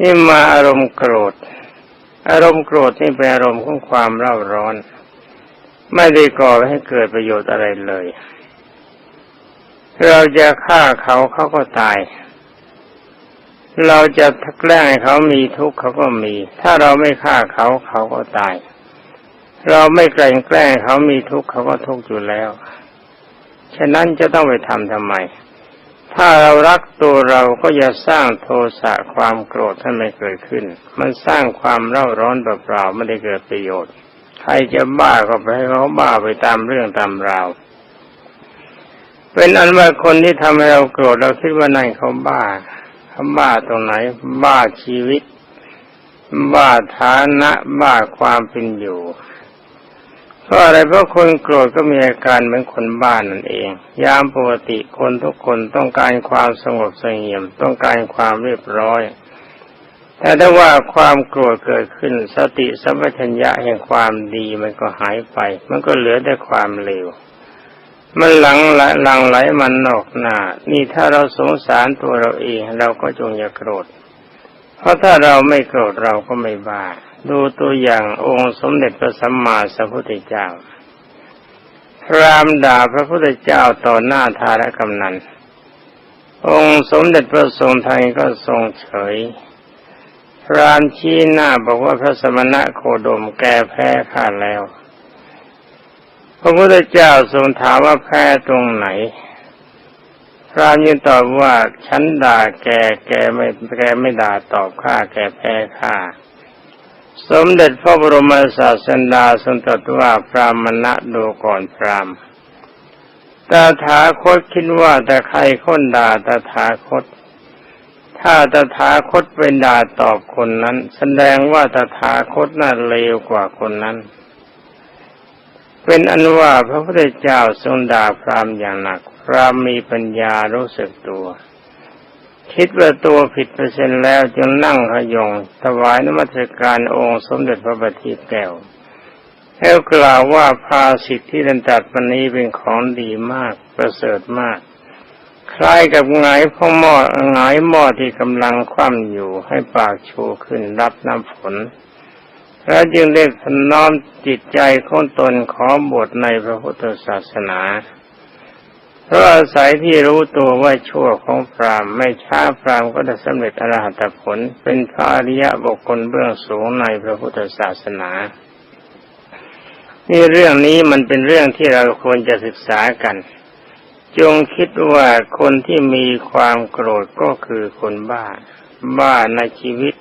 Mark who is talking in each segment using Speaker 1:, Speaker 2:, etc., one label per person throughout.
Speaker 1: นี่มาอารมณ์โกรธ อารมณ์โกรธนี่เป็นอารมณ์ของความเร่าร้อน ไม่ได้ก่อให้เกิดประโยชน์อะไรเลย เราจะฆ่าเขาเขาก็ตาย เราจะแกล้งให้เขามีทุกข์เขาก็มี ถ้าเราไม่ฆ่าเขาเขาก็ตาย เราไม่แกล้งแกล้งเขามีทุกข์เขาก็ทุกข์อยู่แล้ว ฉะนั้นจะต้องไปทำทำไม ถ้าเรารักตัวเราก็อย่าสร้างโทสะความโกรธให้ไม่เกิดขึ้น มันสร้างความเร่าร้อนเปล่าๆไม่ได้เกิดประโยชน์ ใครจะบ้าก็ไปให้เขาบ้าไปตามเรื่องตามราว เป็นอันว่าคนที่ทำให้เราโกรธเราคิดว่านั่นเขาบ้าเขาบ้าตรงไหน บ้าชีวิต บ้าฐานะ บ้าความเป็นอยู่ เพราะอะไรเพราะคนโกรธก็มีอาการเหมือนคนบ้านนั่นเอง ยามปกติคนทุกคนต้องการความสงบเสงี่ยม ต้องการความเรียบร้อย แต่ถ้าว่าความโกรธเกิดขึ้นสติสัมปชัญญะแห่งความดีมันก็หายไป มันก็เหลือแต่ความเลวมันหลังไหลหลังไหลมันนอกหน้า นี่ถ้าเราสงสารตัวเราเอง เราก็จงอย่าโกรธ เพราะถ้าเราไม่โกรธเราก็ไม่บ้า ดูตัวอย่างองค์สมเด็จพระสัมมาสัมพุทธเจ้า พรามด่าพระพุทธเจ้าต่อหน้าทารกำนัน องค์สมเด็จพระทรงไทยก็ทรงเฉย พรามชี้หน้าบอกว่าพระสมณะโคดมแกแพ้ข้าแล้ว พระพุทธเจ้าทรงถามว่าแพ้ตรงไหน พรามยืนตอบว่าฉันด่าแกแกไม่แกไม่ด่าตอบข้าแกแพ้ข้า สมเด็จพระบรมศาสดาทรงตรัสว่าพรามณะดูก่อนพรามตาถาคตคิดว่าแต่ใครค้นด่าตาถาคต ถ้าตาถาคตเป็นด่าตอบคนนั้น แสดงว่าตาถาคตน่าเลวกว่าคนนั้น เป็นอันว่าพระพุทธเจ้าทรงด่าพรามอย่างหนัก พรามมีปัญญารู้สึกตัว คิดว่าตัวผิดเปอร์เซ็นต์แล้วจึงนั่งขยงถวายนมัสการองค์สมเด็จพระบัณฑิตแก้วแล้วกล่าวว่าภาสิทธิที่ท่านตรัสวันนี้เป็นของดีมากประเสริฐมาก คล้ายกับหงายพ่อหม้อหงายหม้อที่กำลังคว่ำอยู่ให้ปากโชูขึ้นรับน้ำฝนแล้วจึงได้พน้อมจิตใจของตนขอบวชในพระพุทธศาสนา เพราะอาศัยที่รู้ตัวว่าชั่วของพรามไม่ช้าพรามก็ได้สำเร็จอรหัตผล เป็นพระอริยะบุคคลเบื้องสูงในพระพุทธศาสนานี่เรื่องนี้มันเป็นเรื่องที่เราควรจะศึกษากัน จงคิดว่าคนที่มีความโกรธก็คือคนบ้า บ้าในชีวิต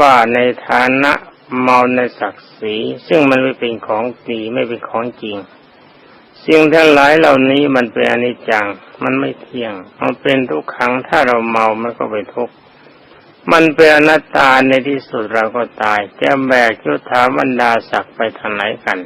Speaker 1: บ้าในฐานะเมาในศักดิ์ศรี ซึ่งมันไม่เป็นของดีไม่เป็นของจริง สิ่งทั้งหลายเหล่านี้มันเป็นอนิจจัง มันไม่เที่ยง มันเป็นทุกครั้งถ้าเราเมามันก็ไปทุกข์มันเป็นอนัตตาในที่สุดเราก็ตาย จะแบกยุทธาบรรดาศักดิ์ไปทางไหนกัน